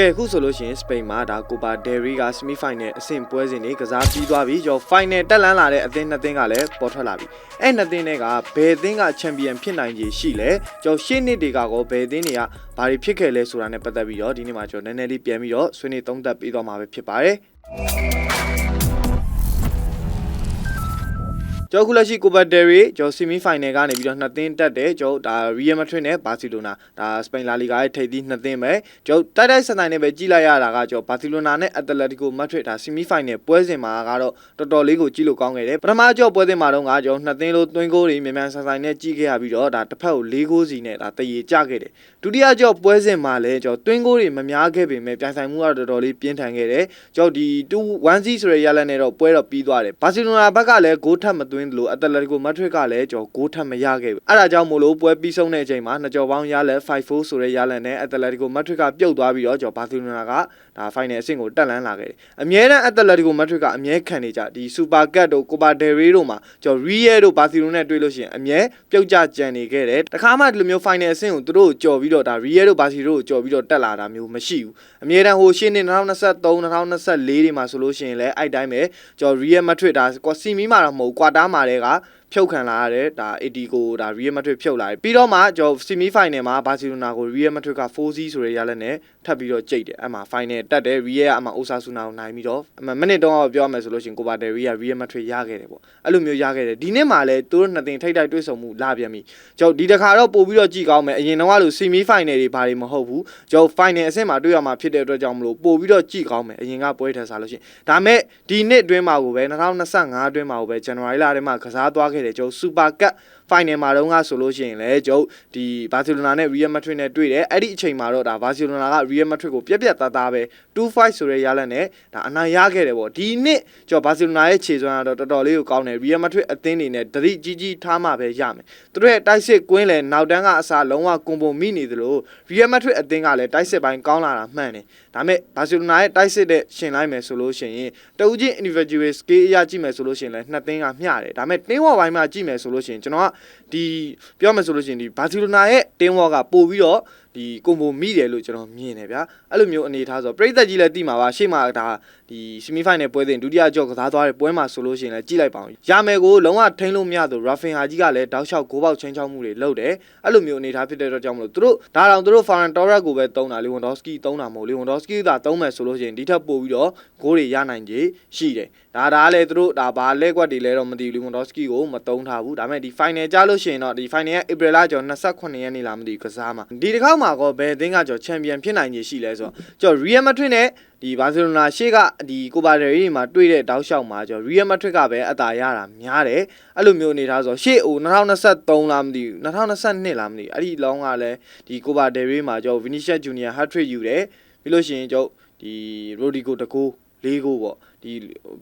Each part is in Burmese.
ကဲအခုဆိုလို့ရှိရင်စပိန်မှာဒါကိုပါဒယ်ရီကဆီမီဖိုင်နယ်အဆင့်ပွဲစဉ်တွေကစားပြီးသွားပြီကျော်ဖိုင်နယ်တက်လန်းလာတဲ့အသင်းနှစ်သင်းကလည်းပေါ်ထွက်လာပြီအဲ့နှစ်သင်းတွေကဘယ်အသင်းကချန်ပီယံဖြစ်နိုင်ခြေရှိလဲကျော်ရှေ့နှစ်တွေကကောဘယ်အသင်းတွေကဘာတွေဖြစ်ခဲ့လဲဆိုတာနဲ့ပတ်သက်ပြီးတော့ဒီနေ့မှာကျော်နည်းနည်းလေးပြန်ပြီးတော့ဆွေးနွေးသုံးသပ်ပြီးသွားမှာပဲဖြစ်ပါတယ် ကျော်ခုလက်ရှိကိုပါဒယ်ရီကျော်ဆီမီဖိုင်နယ်ကနေပြီးတော့နှစ်သင်းတက်တယ်ကျော်ဒါရီယယ်မက်ဒရစ်နဲ့ဘာစီလိုနာဒါစပိန်လာလီဂါရဲ့ထိပ်သီးနှစ်သင်းပဲကျော်တိုက်တိုက်ဆက်ဆိုင်နဲ့ပဲကြီးလိုက်ရတာကကျော်ဘာစီလိုနာနဲ့အက်တလက်တီကိုမက်ဒရစ်ဒါဆီမီဖိုင်နယ်ပွဲစဉ်မှာကတော့တော်တော်လေးကိုကြီးလို့ကောင်းခဲ့တယ်ပထမကျော်ပွဲစဉ်မှာတော့ကကျော်နှစ်သင်းလို့သွင်းကိုတွေမြန်မြန်ဆန်ဆန်နဲ့ကြီးခဲ့ရပြီးတော့ဒါတစ်ဖက်ကို၄ဂိုးစီနဲ့ဒါတရေကျခဲ့တယ်ဒုတိယကျော်ပွဲစဉ်မှာလည်းကျော်သွင်းကိုတွေမများခဲ့ပေမဲ့ပြိုင်ဆိုင်မှုကတော့တော်တော်လေးပြင်းထန်ခဲ့တယ်ကျော်ဒီ2 1-0ဆိုတဲ့ရလဒ်နဲ့တော့ပွဲတော့ပြီးသွားတယ်ဘာစီလိုနာဘက်ကလည်းဂိုးထပ်မသွင်းလို့အက်တလက်တီကိုမက်ဒရစ်ကလည်းကျော်ဂိုးထပ်မရခဲ့ဘူးအဲ့ဒါကြောင့်မို့လို့ပွဲပြီးဆုံးတဲ့အချိန်မှာနှစ်ကျော်ပေါင်းရလက်5-4ဆိုတဲ့ရလဒ်နဲ့အက်တလက်တီကိုမက်ဒရစ်ကပြုတ်သွားပြီးတော့ကျော်ဘာစီလိုနာကဒါဖိုင်နယ်အဆင့်ကိုတက်လန်းလာခဲ့တယ်အမြဲတမ်းအက်တလက်တီကိုမက်ဒရစ်ကအမြဲခံနေကြဒီစူပါကတ်တို့ကိုပါဒယ်ရီတို့မှာကျော်ရီယဲတို့ဘာစီလိုနာနဲ့တွေ့လို့ရှိရင်အမြဲပြုတ်ကျကြံနေခဲ့တယ်တခါမှဒီလိုမျိုးဖိုင်နယ်အဆင့်ကိုသူတို့ကြော်ပြီးတော့ဒါရီယဲတို့ဘာစီတို့ကိုကြော်ပြီးတော့တက်လာတာမျိုးမရှိဘူးအမြဲတမ်းဟိုရှင်းနေ2023 2024တွေမှာဆိုလို့ရှိရင်လည်းအဲ့တိုင်းပဲကျော်ရီယဲမက်ဒရစ်ဒါကွာစီမီမှာတော့မဟုတ်ကွာတားမှာတဲ့က ဖြုတ်ခံလာရတဲ့ဒါ AD ကိုဒါ Real Madrid ဖြုတ်လာတယ်ပြီးတော့မှကျွန်တော် semi final မှာ Barcelona ကို Real Madrid က4-0ဆိုတဲ့ရလဒ်နဲ့ထပ်ပြီးတော့ကြိတ်တယ်အဲ့မှာ final တက်တယ် Real ကအမှ Osasuna ကိုနိုင်ပြီးတော့အမှမိနစ်တော့ပြောရမယ်ဆိုလို့ရှိရင် Copa del Rey က Real Madrid ရခဲ့တယ်ပေါ့အဲ့လိုမျိုးရခဲ့တယ်ဒီနှစ်မှာလည်းသူတို့နှစ်သင်းထိတ်တိုက်တွေ့ဆုံမှုလာပြန်ပြီကျွန်တော်ဒီတစ်ခါတော့ပို့ပြီးတော့ကြည့်ကောင်းမယ်အရင်တော့ကလို့ semi final တွေဘာတွေမဟုတ်ဘူးကျွန်တော် final အဆင့်မှာတွေ့ရမှာဖြစ်တဲ့အတွက်ကြောင့်မလို့ပို့ပြီးတော့ကြည့်ကောင်းမယ်အရင်ကပွဲထက်စားလို့ရှိရင်ဒါမဲ့ဒီနှစ်အတွင်းမှာကိုပဲ2025အတွင်းမှာကိုပဲ January လထဲမှာကစားသွားခဲ့တယ်ကျွန်တော် Super Cup final မှာတော့ကဆိုလို့ရှိရင်လည်းကျုပ်ဒီဘာစီလိုနာနဲ့ Real Madrid နဲ့တွေ့တယ်အဲ့ဒီအချိန်မှာတော့ဒါဘာစီလိုနာက Real Madrid ကိုပြက်ပြက်သားသားပဲ2-5ဆိုတဲ့ရလဒ်နဲ့ဒါအနိုင်ရခဲ့တယ်ပေါ့ဒီနှစ်ကျွန်တော်ဘာစီလိုနာရဲ့ခြေစွမ်းကတော့တော်တော်လေးကိုကောင်းတယ် Real Madrid အသင်းတွေနဲ့ဒတိကြီးကြီးထားမှပဲရမယ်သူတို့ရဲ့တိုက်စစ်ကွင်းလည်းနောက်တန်းကအစားလုံးဝကွန်ပုံမိနေသလို Real Madrid အသင်းကလည်းတိုက်စစ်ပိုင်းကောင်းလာတာမှန်တယ်ဒါမဲ့ဘာစီလိုနာရဲ့တိုက်စစ်တဲ့ရှင်လိုက်မယ်ဆိုလို့ရှိရင်တဦးချင်း individual skill အရာကြည့်မယ်ဆိုလို့ရှိရင်လည်းနှစ်သင်းကမျှတယ်ဒါမဲ့တင်းဝေါ်ပိုင်းမှာကြည့်မယ်ဆိုလို့ရှိရင်ကျွန်တော်ကဒီပြောမယ်ဆိုလို့ရှိရင်ဒီဘာစီလိုနာရဲ့တင်းဝေါ်ကပို့ပြီးတော့ဒီကွန်ဘိုမိတယ်လို့ကျွန်တော်မြင်တယ်ဗျာအဲ့လိုမျိုးအနေထားဆိုပရိသတ်ကြီးလည်းသိမှာပါရှေ့မှာဒါဒီဆီမီဖိုင်နယ်ပွဲစဉ်ဒုတိယကြော့ကစားသွားတဲ့ပွဲမှာဆိုလို့ရှိရင်လည်းကြည့်လိုက်ပါဦးရမယ်ကိုလုံးဝထိန်းလို့မရသူရာဖင်ဟာကြီးကလည်းတောက်လျှောက်ဂိုးပေါက်ချင်းချောက်မှုတွေလုပ်တယ်အဲ့လိုမျိုးအနေထားဖြစ်တဲ့အတွက်ကြောင့်မလို့သူတို့ဒါတောင်သူတို့ဖာရန်တော်ရက်ကိုပဲတုံးတာလီဝန်ဒေါစကီတုံးတာမဟုတ်လီဝန်ဒေါစကီသာတုံးမယ်ဆိုလို့ရှိရင်ဒီထက်ပိုပြီးတော့ဂိုးတွေရနိုင်ခြေရှိတယ်ဒါဒါလည်းသူတို့ဒါဘာလဲကွက်တွေလဲတော့မသိဘူးလီဝန်ဒေါစကီကိုမတုံးထားဘူးဒါပေမဲ့ဒီ final ကြလို့ရှိရင်တော့ဒီ final ရဲ့ April လကျော်28ရက်နေ့လာမသိဘူးကစားမှာဒီတစ်ခေါက်မှာကောဘယ်အသင်းကကျော်ချန်ပီယံဖြစ်နိုင်ခြေရှိလဲဆိုတော့ကျော် Real Madrid နဲ့ဒီဘာစီလိုနာရှေ့ကဒီကိုပါဒယ်ရီမှာတွေ့တဲ့တောက်လျှောက်မှာကျော် Real Madrid ကပဲအသာရတာများတယ်အဲ့လိုမျိုးအနေထားဆိုရှေ့ဟို2023လားမသိဘူး2022လားမသိဘူးအဲ့ဒီလောင်းကလည်းဒီကိုပါဒယ်ရီမှာကျော် Vinicius Junior hat-trick ယူတယ် ပြီးလို့ရှိရင်ကျော်ဒီ Rodrigo တကူ၄ဂိုးပေါ့ ဒီ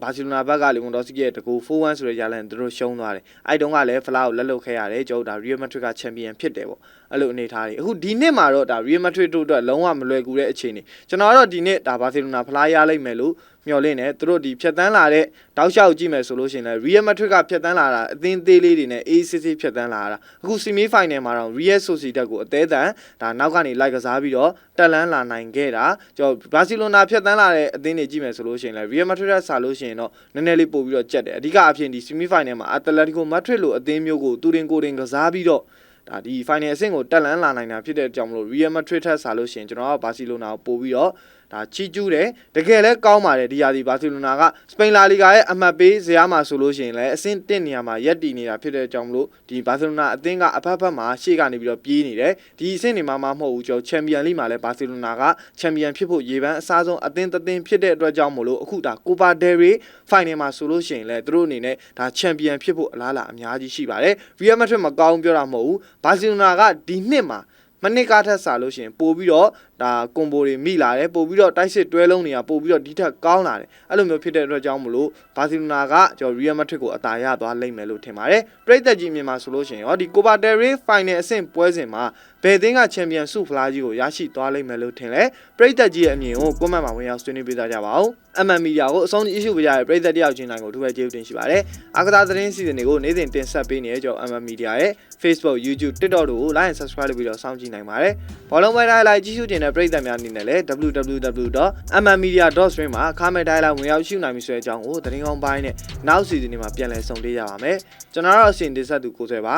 ဘာစီလိုနာဘက်ကလေဝန်ဒေါစကီရဲ့တကူ4-1ဆိုတဲ့ရလန်သူတို့ရှုံးသွားတယ်အဲ့တုန်းကလည်းဖလာကိုလက်လွတ်ခဲ့ရတယ်ကျော်ဒါ Real Madrid ကချန်ပီယံဖြစ်တယ်ပေါ့အဲ့လိုအနေထားတွေအခုဒီနှစ်မှာတော့ဒါ Real Madrid တို့အတွက်လုံးဝမလွယ်ကူတဲ့အခြေအနေကျွန်တော်ကတော့ဒီနှစ်ဒါဘာစီလိုနာဖလားရလိုက်မယ်လို့မျှော်လင့်တယ်သူတို့ဒီဖြတ်တန်းလာတဲ့တောက်လျှောက်ကြည့်မယ်ဆိုလို့ရှိရင်လည်း Real Madrid ကဖြတ်တန်းလာတာအသင်းသေးလေးတွေနဲ့ ACC ဖြတ်တန်းလာတာအခု semi final မှာတော့ Real Sociedad ကိုအသေးအံဒါနောက်ကနေလိုက်ကစားပြီးတော့တက်လန်းလာနိုင်ခဲ့တာကျွန်တော်ဘာစီလိုနာဖြတ်တန်းလာတဲ့အသင်းတွေကြည့်မယ်ဆိုလို့ရှိရင်လည်း Real Madrid ဆာလို့ရှိရင်တော့နည်းနည်းလေးပို့ပြီးတော့ကြက်တယ်အဓိကအဖြစ်ဒီ semi final မှာ Atletico Madrid လိုအသင်းမျိုးကိုသူတင်ကိုတင်ကစားပြီးတော့ဒါဒီ final အဆင့်ကိုတက်လန်းလာနိုင်တာဖြစ်တဲ့ကြောင့်မလို့ Real Madrid ထက်ဆာလို့ရှိရင်ကျွန်တော်ကဘာစီလိုနာကိုပို့ပြီးတော့ ဒါချီကျူးတယ်တကယ်လဲကောင်းပါတယ်ဒီယာဒီဘာစီလိုနာကစပိန်လာလီဂါရဲ့အမှတ်ပေးဇယားမှာဆိုလို့ရှိရင်လည်းအဆင့်1နေရာမှာရက်တည်နေတာဖြစ်တဲ့ကြောင့်မလို့ဒီဘာစီလိုနာအသင်းကအဖက်ဖက်မှာရှေ့ကနေပြီးတော့ပြေးနေတယ်ဒီအဆင့်နေမှာမဟုတ်ဘူးကျွန်တော်ချန်ပီယံလိမှာလည်းဘာစီလိုနာကချန်ပီယံဖြစ်ဖို့ရေပန်းအစားဆုံးအသင်းတစ်သင်းဖြစ်တဲ့အတွက်ကြောင့်မလို့အခုဒါကိုပါဒယ်ရီဖိုင်နယ်မှာဆိုလို့ရှိရင်လည်းသူတို့အနေနဲ့ဒါချန်ပီယံဖြစ်ဖို့အလားအလာအများကြီးရှိပါတယ်ရီယယ်မက်ဒရစ်မကောင်းပြောတာမဟုတ်ဘူးဘာစီလိုနာကဒီနှစ်မှာ မနစ်ကားထက်စားလို့ရှိရင်ပို့ပြီးတော့ဒါကွန်ဘိုတွေမိလာတယ်ပို့ပြီးတော့တိုက်စစ်တွဲလုံးတွေကပို့ပြီးတော့ဒီထက်ကောင်းလာတယ်အဲ့လိုမျိုးဖြစ်တဲ့အတွက်ကြောင့်မလို့ဘာစီလိုနာကကျွန်တော်ရီယယ်မက်ဒရစ်ကိုအသာရသွားလိမ့်မယ်လို့ထင်ပါတယ်ပရိသတ်ကြီးမြန်မာဆိုလို့ရှိရင်ရောဒီကိုပါဒယ်ရီဖိုင်နယ်အဆင့်ပွဲစဉ်မှာဘယ်သင်းကချန်ပီယံဆုဖလားကြီးကိုရရှိသွားလိမ့်မယ်လို့ထင်လဲပရိသတ်ကြီးရဲ့အမြင်ကို comment မှာဝင်ရောက်ဆွေးနွေးပေးကြပါဦး MM Media ကိုအဆုံးထိ issue ပေးကြတဲ့ပရိသတ်တယောက်ချင်းတိုင်းကိုအထူးပဲကျေးဇူးတင်ရှိပါတယ်အားကစားသတင်းစီစဉ်တွေကိုနေ့စဉ်တင်ဆက်ပေးနေတဲ့ကျွန်တော် MM Media ရဲ့ Facebook YouTube TikTok တို့ကို like and subscribe လုပ်ပြီးတော့စောင့်ကြည့်နိုင်ပါတယ်ဘောလုံးပွဲတိုင်းလိုက်ကြည့်ရှုတင်တဲ့ပရိသတ်များအနေနဲ့လည်း www.mmmedia.stream မှာအခမဲ့တိုင်းလိုက်ဝင်ရောက်ရှုနိုင်ပြီဆိုတဲ့အကြောင်းကိုသတင်းကောင်းပိုင်းနဲ့နောက်စီစဉ်တွေမှာပြန်လည်ဆောင်ပေးကြပါမယ်ကျွန်တော်တို့အစီအစဉ်တင်ဆက်သူကိုဆွဲပါ